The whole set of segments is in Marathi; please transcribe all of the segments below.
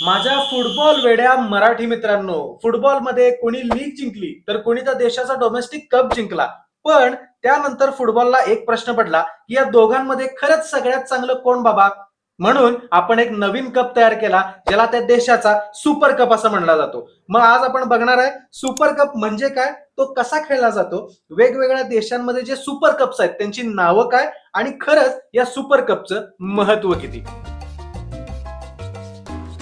माझ्या फुटबॉल वेड्या मराठी मित्रांनो फुटबॉलमध्ये कोणी लीग जिंकली तर कोणी त्या देशाचा डोमेस्टिक कप जिंकला. पण त्यानंतर फुटबॉलला एक प्रश्न पडला की या दोघांमध्ये खरंच सगळ्यात चांगलं कोण बाबा? म्हणून आपण एक नवीन कप तयार केला ज्याला त्या देशाचा सुपर कप असं म्हणला जातो. मग आज आपण बघणार आहे सुपर कप म्हणजे काय? तो कसा खेळला जातो? वेगवेगळ्या देशांमध्ये जे सुपर कप्स आहेत त्यांची नावं काय? आणि खरंच या सुपर कपचं महत्त्व किती?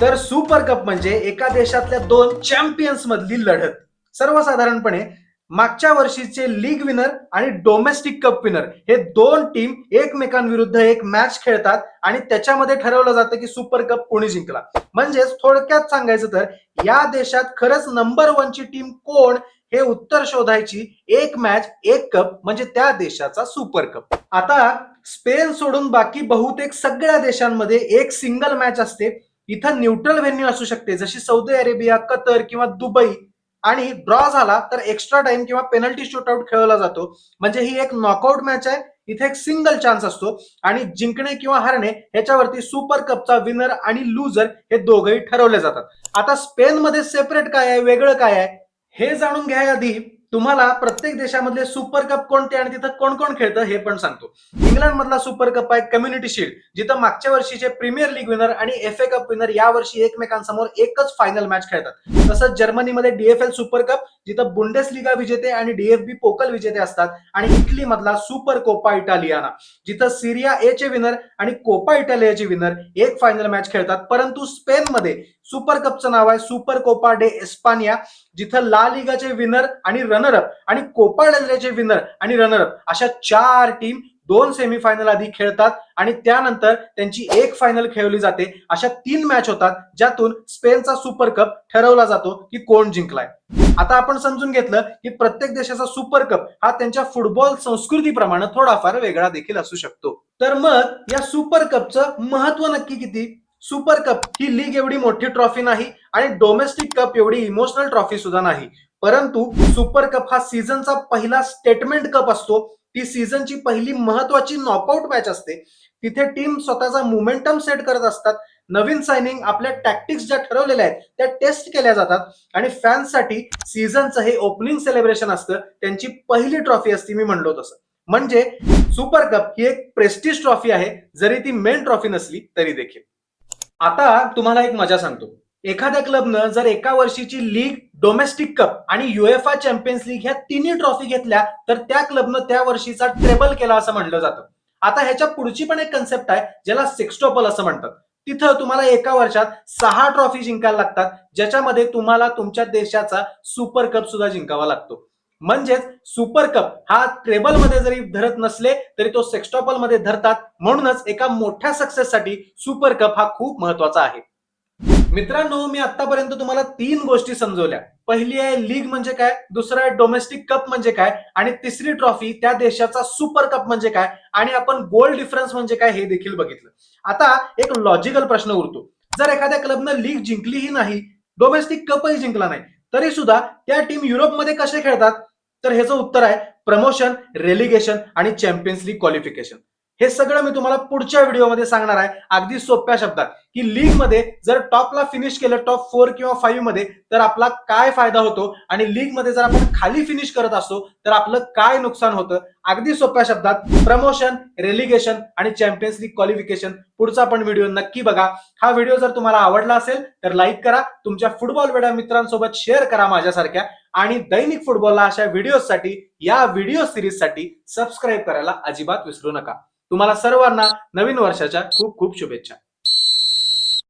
तर सुपर कप म्हणजे एका देशातल्या दोन चॅम्पियन्स मधली लढत. सर्वसाधारणपणे मागच्या वर्षीचे लीग विनर आणि डोमेस्टिक कप विनर हे दोन टीम एकमेकांविरुद्ध एक मॅच खेळतात आणि त्याच्यामध्ये ठरवलं जातं की सुपर कप कोणी जिंकला. म्हणजेच थोडक्यात सांगायचं तर या देशात खरंच नंबर वनची टीम कोण हे उत्तर शोधायची एक मॅच एक कप म्हणजे त्या देशाचा सुपर कप आता स्पेन सोडून बाकी बहुतेक सगळ्या देशांमध्ये एक सिंगल मॅच असते. इथं न्यूट्रल व्हेन्यू असू शकते. जशी सौदी अरेबिया कतर किंवा दुबई आणि ड्रॉ झाला तर एक्स्ट्रा टाइम किंवा पेनल्टी शूटआउट खेळवला जातो. म्हणजे ही एक नॉकआउट मॅच आहे. इथे एक सिंगल चान्स असतो. आणि जिंकणे किंवा हरणे ह्याच्यावरती सुपर कपचा विनर आणि लुजर हे दोघंही ठरवले जातात. आता स्पेनमध्ये सेपरेट काय आहे वेगळं काय आहे हे जाणून घ्या आधी तुम्हाला प्रत्येक देशामधले सुपर कप कोणते आणि तिथं कोण कोण खेळतं हे पण सांगतो. इंग्लंड मधला सुपर कप आहे कम्युनिटी शिल्ड जिथं मागच्या वर्षीचे प्रीमियर लीग विनर आणि एफ ए कप विनर या वर्षी एकमेकांसमोर एकच फायनल मॅच खेळतात. तसंच जर्मनीमध्ये डीएफएल सुपर कप जिथं बुंडेस लिगा विजेते आणि डीएफबी पोकल विजेते असतात आणि इटली मधला सुपर कोपा इटालियाना जिथं सिरिया ए चे विनर आणि कोपा इटालियाचे विनर एक फायनल मॅच खेळतात. परंतु स्पेनमध्ये सुपर कपचं नाव आहे सुपर कोपा डे एस्पानिया जिथं ला लिगाचे विनर आणि रनरअप आणि कोपा डेलरेचे विनर आणि रनरअप अशा चार टीम दोन सेमीफायनल आधी खेळतात आणि त्यानंतर त्यांची एक फायनल खेळवली जाते. अशा तीन मॅच होतात ज्यातून स्पेनचा सुपर कप ठरवला जातो की कोण जिंकलाय. आता आपण समजून घेतलं की प्रत्येक देशाचा सुपर कप हा त्यांच्या फुटबॉल संस्कृतीप्रमाणे थोडाफार वेगळा देखील असू शकतो. तर मग या सुपर कपचं महत्त्व नक्की किती? सुपर कप ही लीग एवढी मोठी ट्रॉफी नाही आणि डोमेस्टिक कप एवढी इमोशनल ट्रॉफी सुद्धा नाही. परंतु सुपर कप हा सीझनचा पहिला स्टेटमेंट कप असतो. ती सीझनची पहिली महत्वाची नॉकआउट मॅच असते. तिथे टीम स्वतःचा मोमेंटम सेट करत असतात. नवीन सायनिंग आपल्या टॅक्टिक्स ज्या ठरवलेल्या आहेत त्या टेस्ट केल्या जातात. आणि फॅन्ससाठी सीझनचं हे ओपनिंग सेलिब्रेशन असतं. त्यांची पहिली ट्रॉफी असती मी म्हणलो तसं. म्हणजे सुपर कप ही एक प्रेस्टिज ट्रॉफी आहे. जरी ती मेन ट्रॉफी नसली तरी देखील. आता तुम्हाला एक मजा सांगतो. एखाद्या क्लबनं जर एका वर्षीची लीग डोमेस्टिक कप आणि युएफा चॅम्पियन्स लीग ह्या तिन्ही ट्रॉफी घेतल्या तर त्या क्लबनं त्या वर्षीचा ट्रेबल केला असं म्हटलं जातं. आता ह्याच्या पुढची पण एक कन्सेप्ट आहे ज्याला सिक्स्टोपल असं म्हणतात. तिथं तुम्हाला एका वर्षात सहा ट्रॉफी जिंकायला लागतात ज्याच्यामध्ये तुम्हाला तुमच्या देशाचा सुपर कप सुद्धा जिंकावा लागतो. म्हणजेच सुपर कप हा ट्रेबलमध्ये जरी धरत नसले तरी तो सेक्स्टॉपलमध्ये धरतात. म्हणूनच एका मोठ्या सक्सेससाठी सुपर कप हा खूप महत्त्वाचा आहे. मित्रांनो मी आतापर्यंत तुम्हाला तीन गोष्टी समजवल्या. पहिली आहे लीग म्हणजे काय? दुसरं आहे डोमेस्टिक कप म्हणजे काय? आणि तिसरी ट्रॉफी त्या देशाचा सुपर कप म्हणजे काय? आणि आपण गोल डिफरन्स म्हणजे काय हे देखील बघितलं. आता एक लॉजिकल प्रश्न उरतो. जर एखाद्या क्लबनं लीग जिंकलीही नाही डोमेस्टिक कपही जिंकला नाही तरी सुद्धा त्या टीम युरोपमध्ये कसे खेळतात? तर ह्याचं उत्तर आहे प्रमोशन रेलिगेशन आणि चॅम्पियन्स लीग क्वालिफिकेशन हे सगळं मी तुम्हाला पुढच्या व्हिडिओमध्ये सांगणार आहे. अगदी सोप्या शब्दात. की लीगमध्ये जर टॉपला फिनिश केलं टॉप फोर किंवा फाईव्हमध्ये तर आपला काय फायदा होतो? आणि लीगमध्ये जर आपण खाली फिनिश करत असतो तर आपलं काय नुकसान होतं? अगदी सोप्या शब्दात प्रमोशन रेलिगेशन आणि चॅम्पियन्स लीग क्वालिफिकेशन पुढचा पण व्हिडिओ नक्की बघा. हा व्हिडिओ जर तुम्हाला आवडला असेल तर लाईक करा. तुमच्या फुटबॉल वेड्या मित्रांसोबत शेअर करा माझ्यासारख्या. आणि दैनिक फुटबॉलला अशा व्हिडिओसाठी या व्हिडिओ सिरीजसाठी सबस्क्राईब करायला अजिबात विसरू नका. तुम्हाला सर्वांना नवीन वर्षाच्या खूप खूप शुभेच्छा.